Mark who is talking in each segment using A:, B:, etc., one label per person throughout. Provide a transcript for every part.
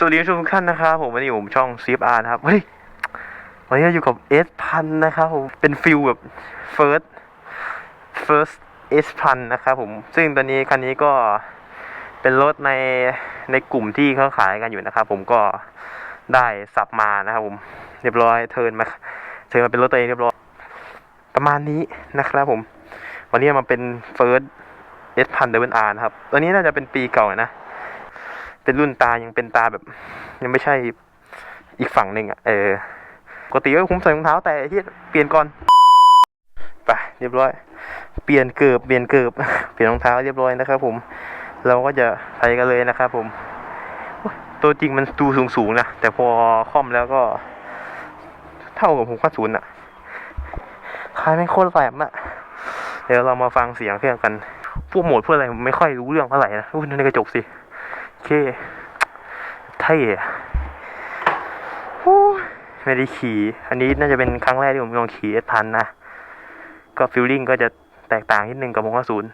A: สวัสดีทุกท่านนะครับผมวันนี้ผมช่อง CFR นะครับเฮ้ยวันนี้อยู่กับ S พันนะครับผมเป็นฟิลแบบ first first S พันนะครับผมซึ่งตอนนี้คันนี้ก็เป็นรถในในกลุ่มที่เขาขายกันอยู่นะครับผมก็ได้สับมานะครับผมเรียบร้อยเทินมาเทินมาเป็นรถตัวเองเรียบร้อย ประมาณนี้นะครับผม วันนี้มาเป็น first S พันเดวินอาร์นะครับตอนนี้น่าจะเป็นปีเก่านะ เป็นรุ่นตายังเป็นตาแบบ ยังไม่ใช่อีกฝั่งหนึ่งอะเออปกติก็ผมใส่รองเท้าแต่ที่เปลี่ยนก่อนไปเรียบร้อย เปลี่ยนเกือบเปลี่ยนเกือบเปลี่ยนรองเท้าเรียบร้อยนะครับผมเราก็จะไปกันเลยนะครับผม ตัวจริงมันดูสูงสูงนะ แต่พอค่อมแล้วก็ เท่ากับผมข้าศูนย์อะคล้ายไม่โคตรแสบอะเดี๋ยวเรามาฟังเสียงเครื่องกัน พวกโหมดพวกอะไรผมไม่ค่อยรู้เรื่องเท่าไหร่นะอุ้ยในกระจกสิ โอเคเท่อะโอ้ยไม่ได้ขี่อันนี้น่าจะเป็นครั้งแรกที่ผมลองขี่เอสพันนะ ก็ฟิลลิ่งก็จะแตกต่างนิดนึงกับมงคลศูนย์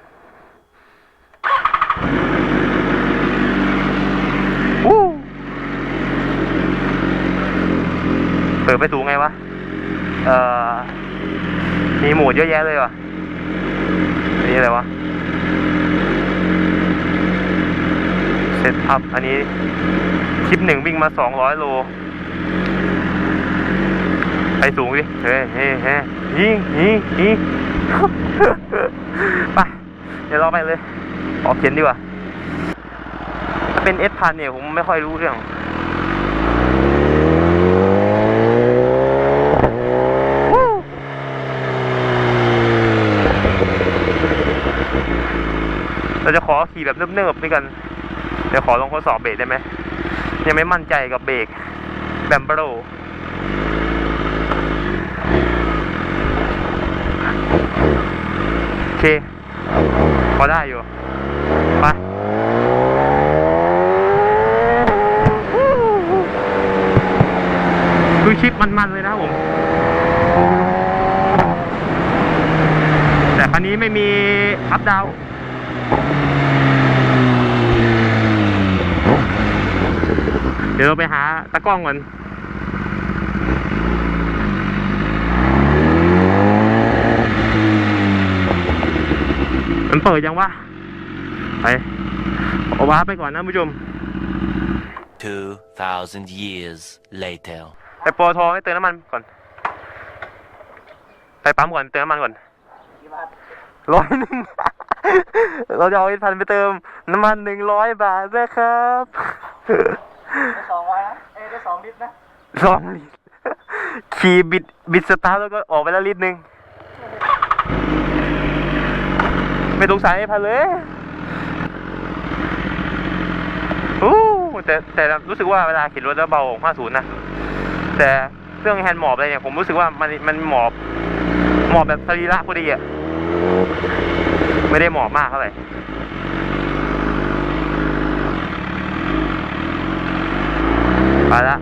A: วู้เปิดไปสูงไงวะ เอ่อ มีโหมดเยอะแยะเลยว่ะอันนี้อะไรวะ เซตอัพอันนี้คลิปหนึ่งวิ่งมาสองร้อยโล ไปสูงดิ เฮ้ยเฮ้ยเฮ้ยยิงยิงยิงไป เดี๋ยวเราไปเลย ออกเขียนดีกว่าถ้าเป็นเอสพันเนี่ย ผมไม่ค่อยรู้เรื่องเราจะขอขี่แบบเนิบๆด้วยกัน เดี๋ยวขอลองทดสอบเบรกได้ไหม ยังไม่มั่นใจกับเบรกแบมเบโรโอเค พอได้อยู่ ไปคือชิปมัน ๆ เลยนะผม แต่คันนี้ไม่มีอัพดาว เดี๋ยวเราไปหาตะกล้องก่อนมันเปิดยังวะไปเอาว้าร์ปไปก่อนนะผู้ชม
B: 2,000 years later.
A: ไปปอทอให้เติมน้ำมันก่อน ไปปั๊มก่อนเติมน้ำมันก่อนร้อยหนึ่งเราจะเอาอีกพันไปเติม น้ำมันหนึ่งร้อยบาทนะครับ
C: ได้สองร้อยนะ เอ้ยได้สองลิตรนะ
A: สองลิตรขี่บิดบิดสตาร์ทแล้วก็ออกไปแล้วลิตรหนึ่งไม่สงสัยไอ้พันเลยโอ้แต่แต่รู้สึกว่าเวลาขี่รถแล้วเบาของ50นะ แต่เครื่องแฮนด์หมอบอะไรเนี่ยผมรู้สึกว่ามันมันหมอบ หมอบแบบสรีระพอดีอะไม่ได้หมอบมากเท่าไหร่ ไปละ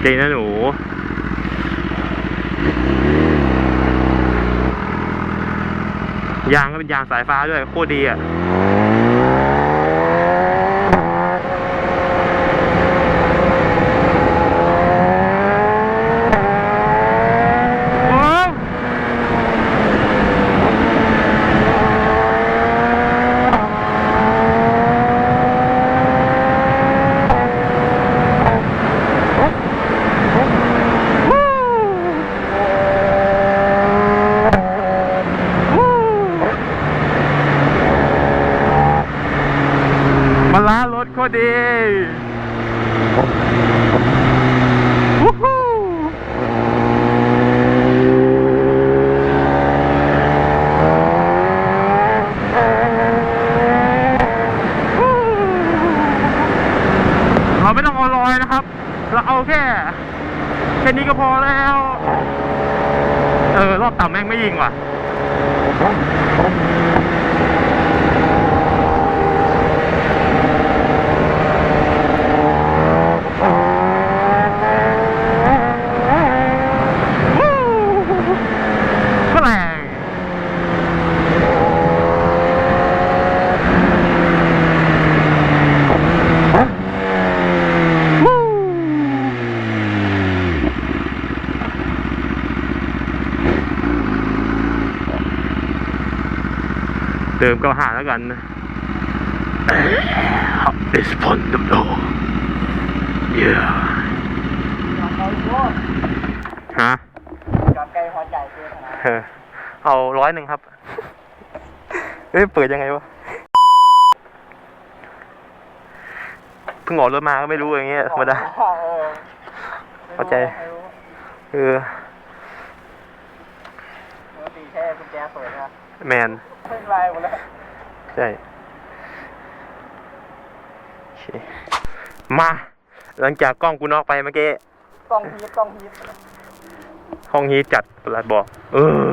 A: เก่งนะหนู ยางก็ เป็นยางสายฟ้าด้วยโคตรดีอะ โอ้มาล้ารถโคตรดีวู้ฮู้เราไม่ต้องเอาลอยนะครับ เราเอาแค่ แค่นี้ก็พอแล้ว เออ รอบต่ำแม่งไม่ยิงว่ะ เติมก็หาแล้วกันนะ It's fun to know yeah
C: จอดไกลโคตร
A: ฮะ
C: จอดไกลหัวใจเกินขนาด
A: เออเอาร้อยหนึ่งครับเฮ้ย เปิดยังไงวะ เพิ่งออกรถมาก็ไม่รู้อย่างเงี้ยธรรมดา
C: เออ
A: เข้าใจ
C: ไม่รู้
A: เออ
C: ปกติแค่กุญแจเปิดนะ
A: แมน
C: เพิ่งไลน์หมดแล้ว
A: ใช่โอเคมา หลังจากกล้องกูนอกไปเมื่อกี้
C: กล้องพีทกล้องพีท
A: ห้องนี้จัดประหลัดบอก เออ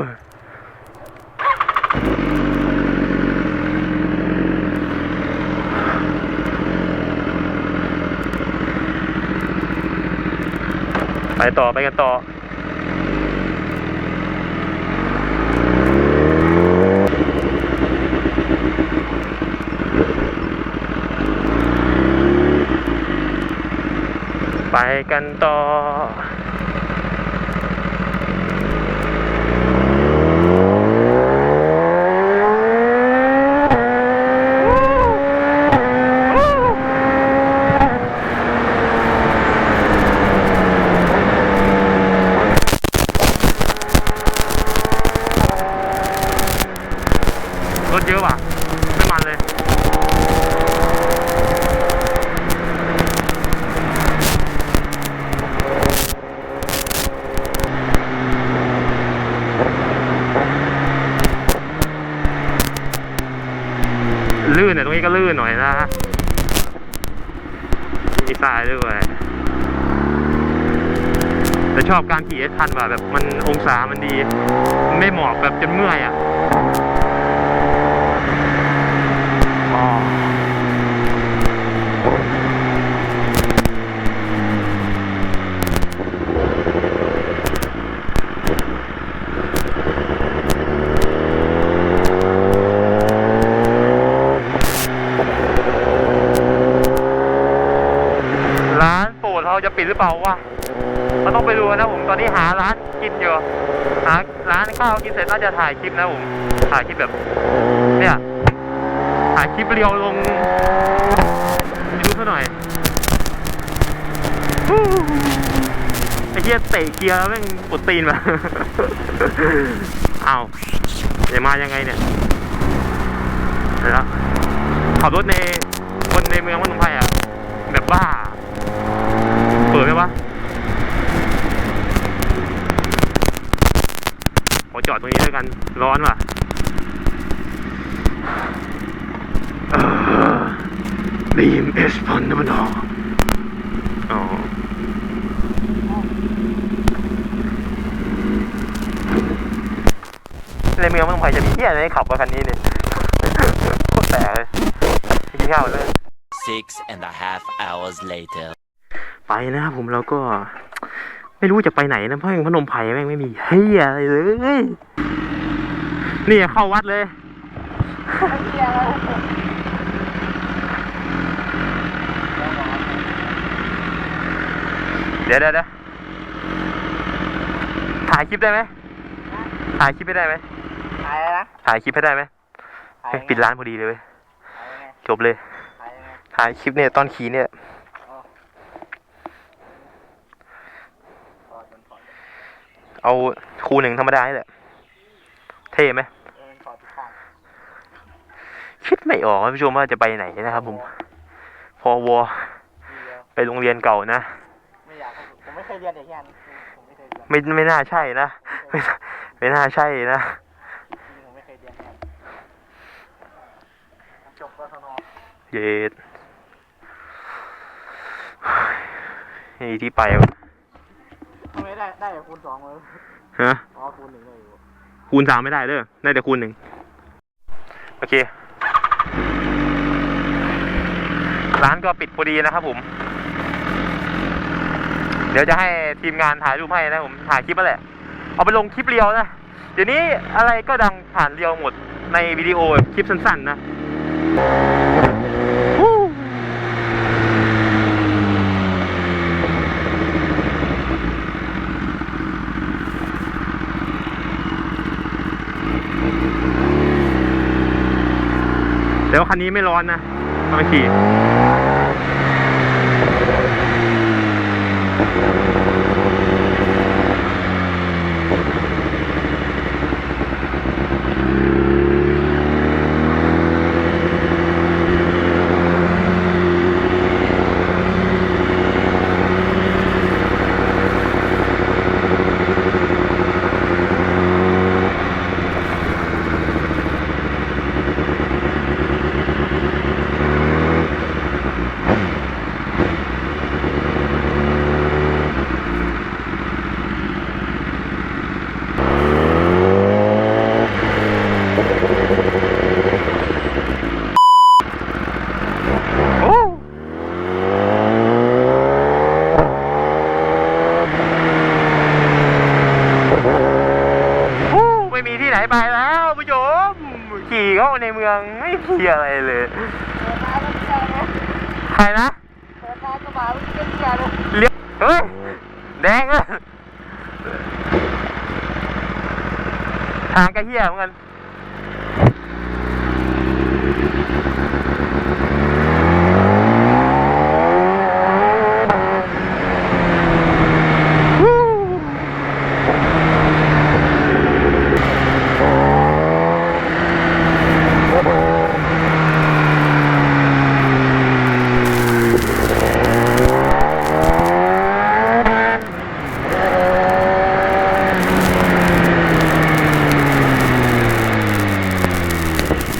A: ไปต่อไปกันต่อ ไปกันต่อรถเยอะว่ะ ไม่มันเลย ลื่นเนี่ยตรงนี้ ก็ลื่นหน่อยนะฮะมีทรายด้วย แต่ชอบการขี่เอสพันว่ะแบบมันองศามันดี ไม่หมอบแบบจนเมื่อยอะอ๋อร้านโปรดเรา จะปิดหรือเปล่าวะเราต้องไปดูนะผมตอนนี้หาร้านกินอยู่หาร้านข้าวกินเสร็จน่าจะถ่ายคลิปนะผมถ่ายคลิปแบบ เนี่ยถ่ายคลิปเรียวลงยูซะหน่อยไอ้เหี้ยเตะเกียร์แล้วแม่งปวดตีนมาอ้าเดี๋ยวมายังไงเนี่ยเดี๋ยวนะขับรถในคนในเมืองวัดหนองไผ่อะแบบบ้า วะขอจอดตรงนี้ด้วยกัน ร้อนว่ะบีมเอสพันธมันออ๋อในเมืองเมืองไผ่จะมีเที่ยอะไรให้ขับวะคันนี้เนี่ยโคตรแปลกเลยกินข้าวเลย
B: Six and a half hours later.
A: ไปนะครับผมเราก็ ไม่รู้จะไปไหนนะเพราะอย่างพนมไผ่แม่งไม่มีเฮียอะไรเลยนี่เข้าวัดเลย
C: เฮียอะไร
A: เดี๋ยวเดี๋ยวเดี๋ยวถ่ายคลิปได้ไหมถ่ายคลิปไม่ได้ไหม
C: ถ่ายอะไรนะ
A: ถ่ายคลิปให้ได้ไหม
C: ถ่าย
A: เฮ้ยปิดร้านพอดีเลยเว้ย
C: ถ่ายยังไง
A: จบเลย
C: ถ่ายยังไง
A: ถ่ายคลิปเนี่ยตอนขี่เนี่ย
C: อ๋อถอดมันถอด
A: เอาคูหนึ่งธรรมดานี่แหละ เท่ไหม
C: เออถอดทุกข้าง
A: คิดไม่ออกท่านผู้ชมว่าจะไปไหนนะครับผม พอวอ
C: ดีเดียว
A: ไปโรงเรียนเก่านะ
C: ไม่อยากให้ผมไม่เคยเรียนอย่างนี้ผมไม่เคยเรียน
A: ไม่ไม่น่าใช่นะ ไม่น่าไม่น่าใช่นะ
C: จริงผมไม่เคยเรียนอย่างนี้จบกศน
A: เย็ดนี่ที่ไปวะ
C: ทำ ไมได้ได้แต่คูณสองเลย
A: ฮะ
C: อ๋อคูณหนึ่งเลยอยู่
A: คูณสามไม่ได้เด้อได้แต่คูณหนึ่งโอเค ร้านก็ปิดพอดีนะครับผม เดี๋ยวจะให้ทีมงานถ่ายรูปให้นะผมถ่ายคลิปมาแหละ เอาไปลงคลิปเรียวนะ เดี๋ยวนี้อะไรก็ดังผ่านเรียวหมดในวิดีโอแบบคลิปสั้นๆนะ ถคันนี้ไม่ร้อนนะเอาไปขี่ โอ้โอ้ไม่มีที่ไหนไปแล้วผู้ชมขี่ เข้าในเมืองไม่มีอะไรเลยใครนะ
C: เลี้ย
A: วเฮ้ยแดงอะทางกระเทียเหมือนกัน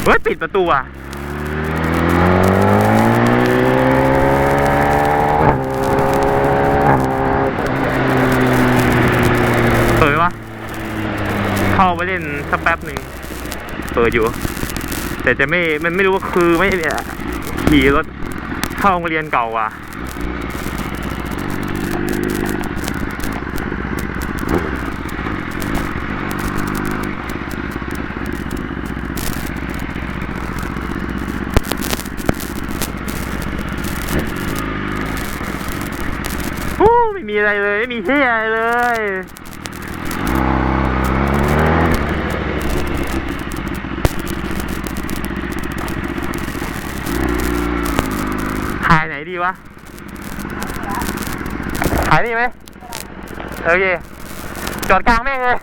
A: เฮ้ย ประตูอะเปิดวะเข้าไปเล่นสักแป๊บหนึ่งเปิดอยู่ แต่จะไม่ มันไม่รู้ว่าคือไม่เนี่ยขี่รถเข้าโรงเรียนเก่าอะ โอ้ไม่มีอะไรเลยไม่มีเฮียอะไรเลยถ่ายไหนดีวะถ่ายนี่ไหมโอเคจอดกลางแม่งเลย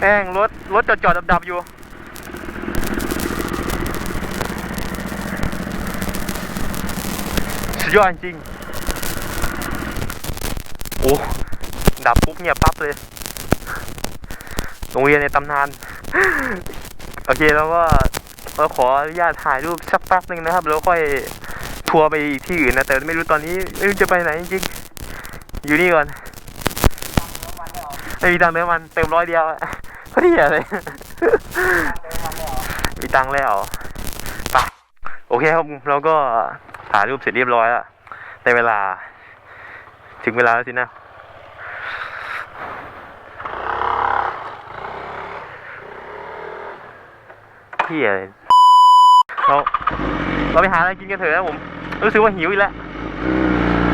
A: แม่งรถรถจอดจอดดับดับๆอยู่ สุดยอดจริง โอ้ดับปุ๊บเงียปั๊บเลย โรงเรียนในตำนาน โอเคแล้วก็เราขออนุญาตถ่ายรูปสักแป๊บหนึ่งนะครับ แล้วค่อยทัวร์ไปอีกที่อื่นนะ แต่ไม่รู้ตอนนี้ ไม่รู้จะไปไหนจริง อยู่นี่ก่อนไม่มีตังค์เติมมันเติมร้อยเดียวอะพอดีอะไรมีตังค์แล้วไปโอเคครับเราก็ ถ่ายรูปเสร็จเรียบร้อยแล้วในเวลา ถึงเวลาแล้วสินะพี่อะไรเราเราไปหาอะไรกินกันเถอะนะผม รู้สึกว่าหิวอีกแล้ว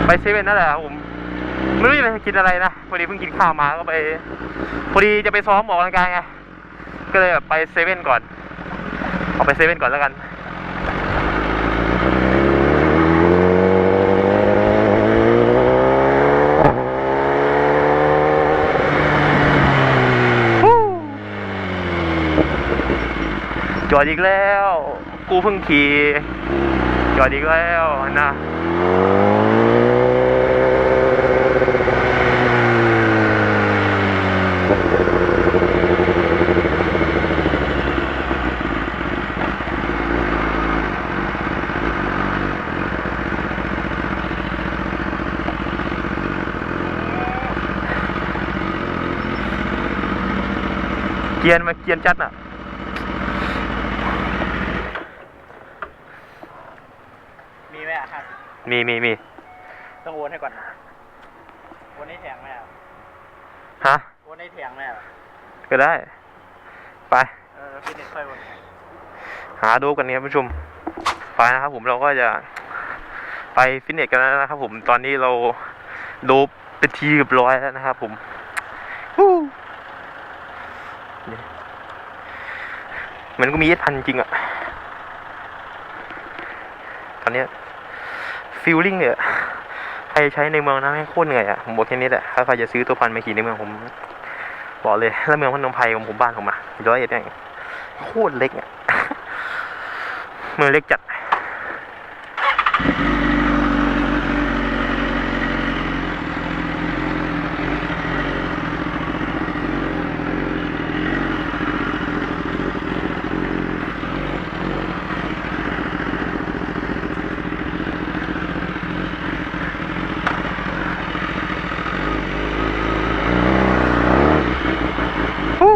A: ไปเซเว่นนั่นแหละผม ไม่รู้จะไปกินอะไรนะพอดีเพิ่งกินข้าวมาก็ไป พอดีจะไปซ้อมออกกำลังกายไง ก็เลยแบบไปเซเว่นก่อน เอาไปเซเว่นก่อนแล้วกัน จอดอีกแล้ว กูเพิ่งขี่จอดอีกแล้วนะเกียนมาเกียนจัดอะ
C: มีไหมอะครับ
A: มีมีมี
C: ต้องโอนให้ก่อนนะโอนให้แทงไหมอะ
A: ฮะ
C: โอนให้แทงไหมอะ
A: ก็ได้ ไป
C: เออฟิตเนสค่อยโอน
A: หาดูกันเนี่ยผู้ชมไปนะครับผมเราก็จะไปฟิตเนสกันแล้วนะครับผมตอนนี้เราดูเป็นทีเรียบร้อยแล้วนะครับผมฮู้นี่เหมือนก็มีเอสพันจริงอะตอนเนี้ ฟิลลิ่งเนี่ยใครใช้ในเมืองนะแม่งโคตรเหนื่อยอะผมบอกแค่นี้แหละถ้าใครจะซื้อตัวพันมาขี่ในเมืองผมบอกเลยแล้วเมืองพนมไพรของผมบ้านผมอะร้อยเอ็ดเนี่ยโคตรเล็กอะเมืองเล็กจัด ฮู้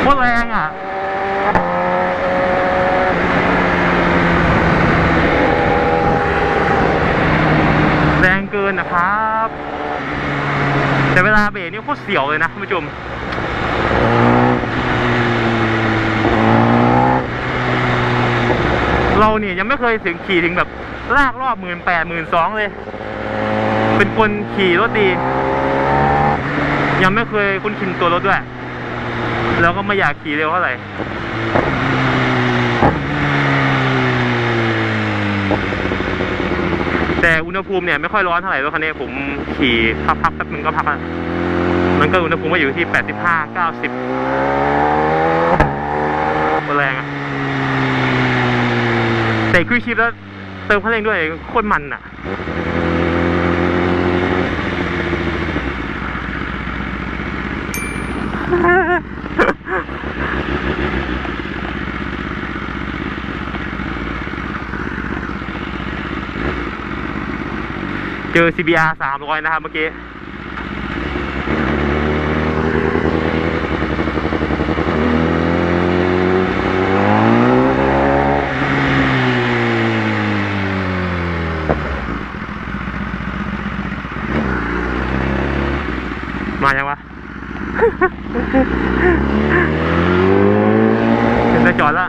A: โคตรแรงอะ แรงเกินนะครับ แต่เวลาเบรกนี่โคตรเสียวเลยนะคุณผู้ชม เราเนี่ ยังไม่เคยถึงขี่ถึงแบบลากรอบหมื่นแปดหมื่นสองเลย เป็นคนขี่รถดี ยังไม่เคยคุ้นชินตัวรถด้วย แล้วก็ไม่อยากขี่เร็วเท่าไหร่แต่อุณหภูมิเนี่ยไม่ค่อยร้อนเท่าไหร่รถคันนี้ผมขี่พักๆแป๊บนึงก็พักมันก็อุณหภูมิก็อยู่ที่ 85 90แรงอะ แต่คุยชิปแล้วเติมคันเร่งด้วยโคตรมันอะเจอ CBR 300 นะครับเมื่อกี้ มายังวะ เห็นจะจอดแล้ว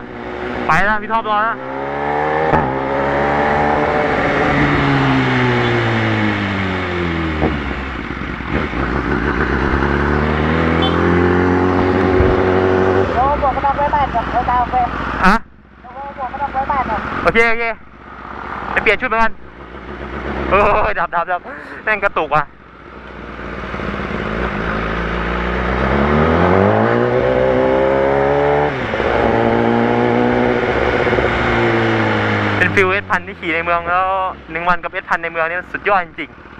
A: ไปแล้ว พี่ท็อปรอแล้ว
C: เราบอกไม่ต้องไว้บ้านก่อนเรา ตามไป
A: อะ
C: เราบอกไม่ต้องไว้บ้านก่อน
A: โอเคโอเคไปเปลี่ยนชุดเหมือนกันเออดับดับดับแม่งกระตุกอะ ซิลเอสพันที่ขี่ในเมืองแล้วหนึ่งวันกับเอสพันในเมืองนี่สุดยอดจริงๆ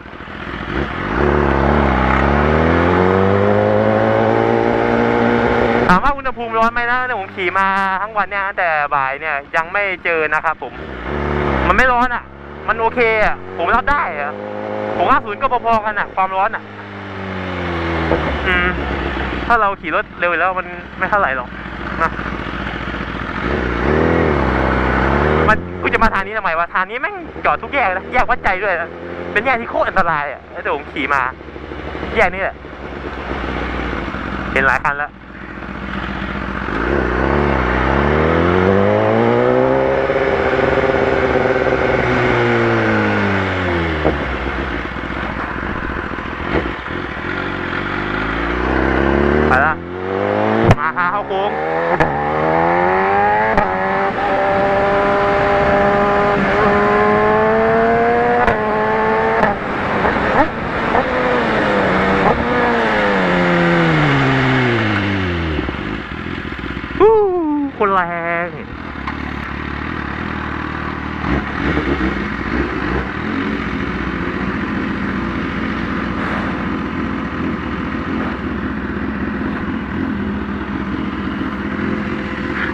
A: ถามว่าอุณหภูมิร้อนไหมนะเนี่ยผมขี่มาทั้งวันเนี่ยแต่บ่ายเนี่ยยังไม่เจอนะครับผม มันไม่ร้อนอะ มันโอเคอะ ผมรับได้อะผมว่าศูนย์ก็พอๆกันอะ ความร้อนอะ อืม ถ้าเราขี่รถเร็วแล้วมันไม่เท่าไหร่หรอกนะ มัน กูจะมาทางนี้ทำไมวะทางนี้แม่งจอดทุกแยกนะแยกวัดใจด้วยนะเป็นแยกที่โคตรอันตรายอะแล้วเดี๋ยวผมขี่มา แยกนี้แหละเห็นหลายคันแล้ว ไปละมาหาเข้าโค้ง ฮู้คนแรง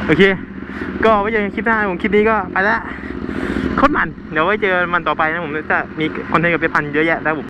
A: โอเค ก็ไว้เจอกันคลิปหน้าผมคลิปนี้ก็ไปละโคตรมัน เดี๋ยวไว้เจอมันต่อไปนะผมจะมีคอนเทนต์กับเปพันเยอะแยะแล้วผม